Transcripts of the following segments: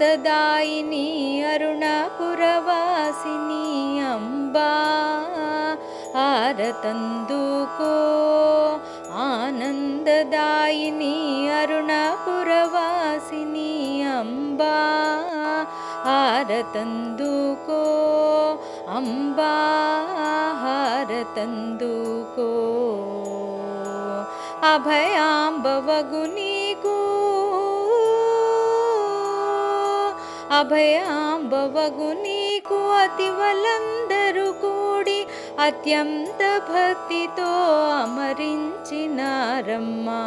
ఆనందదాయిని అరుణాపురవాసిని అంబా ఆరతందుకో. ఆనందదాయిని అరుణాపురవాసిని అంబా హారతందుకో అంబా హారతందుకో అభయాంబవగుని అభయాంబవగు నీకు అతివలందరూ కూడి అత్యంత భక్తితో అమరించినారమ్మా.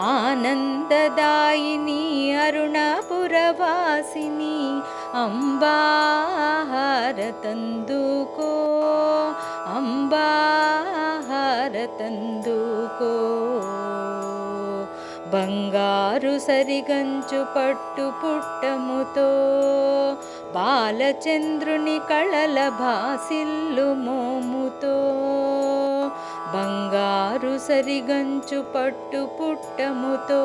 ఆనందదాయిని అరుణపురవాసిని అంబాహారతందుకో బంగారు సరిగంచు పట్టు పుట్టముతో బాలచంద్రుని కళల భాసిల్లు మోముతో బంగారు సరిగంచు పట్టు పుట్టముతో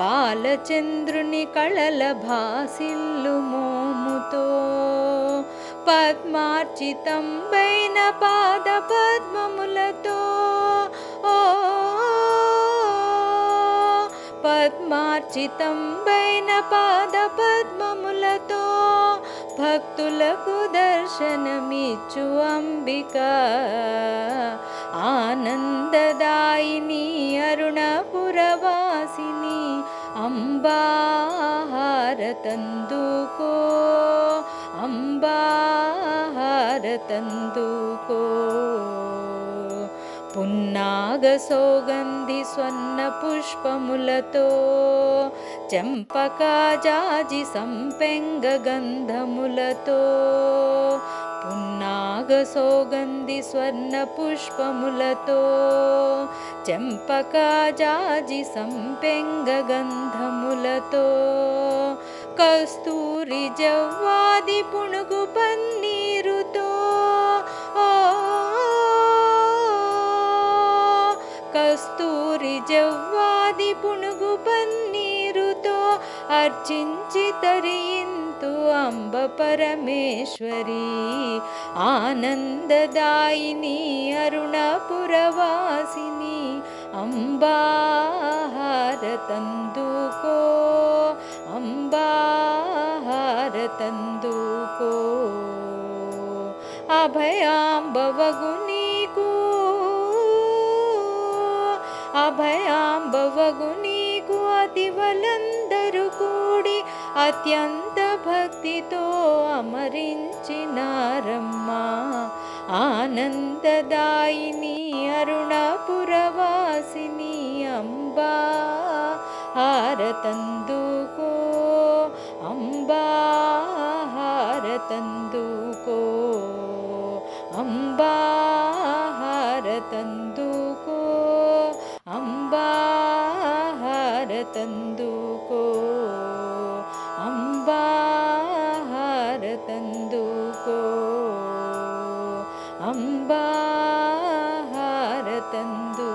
బాలచంద్రుని కళల భాసిల్లు మోముతో పద్మార్చితంబైన పాద పద్మములతో పద్మార్చితంబైన పాద పద్మములతో భక్తులకు దర్శనమిచ్చు అంబిక. ఆనందదాయిని అరుణపురవాసిని అంబాహారతందుకో అంబాహారతందుకో. పున్నాగ సోగంధి స్వర్ణ పుష్పములతో చంపకాజాజి సంపెంగ గంధములతో పున్నాగ సోగంధి స్వర్ణ పుష్పములతో చంపకాజాజి సంపెంగ గంధములతో కస్తూరి జవ్వాది పుణుగు పన్నీరుతో కస్తూరి జవ్వాది పుణుగు పన్నీరుతో అర్చించి తరింతు అంబ పరమేశ్వరి. ఆనందదాయిని అరుణపురవాసిని అంబాహారతందుకో అంబాహారతందుకో. అభయాంబవగు నీకు అభయాంబవగు నీకు అతివలందరూ కూడి అత్యంత భక్తితో అమరించినారమ్మా. ఆనందదాయిని అరుణపురవాసిని అంబా. హారతందు ತಂದುಕೋ ಅಂಬಾಹಾರ ತಂದುಕೋ ಅಂಬಾಹಾರ ತಂದು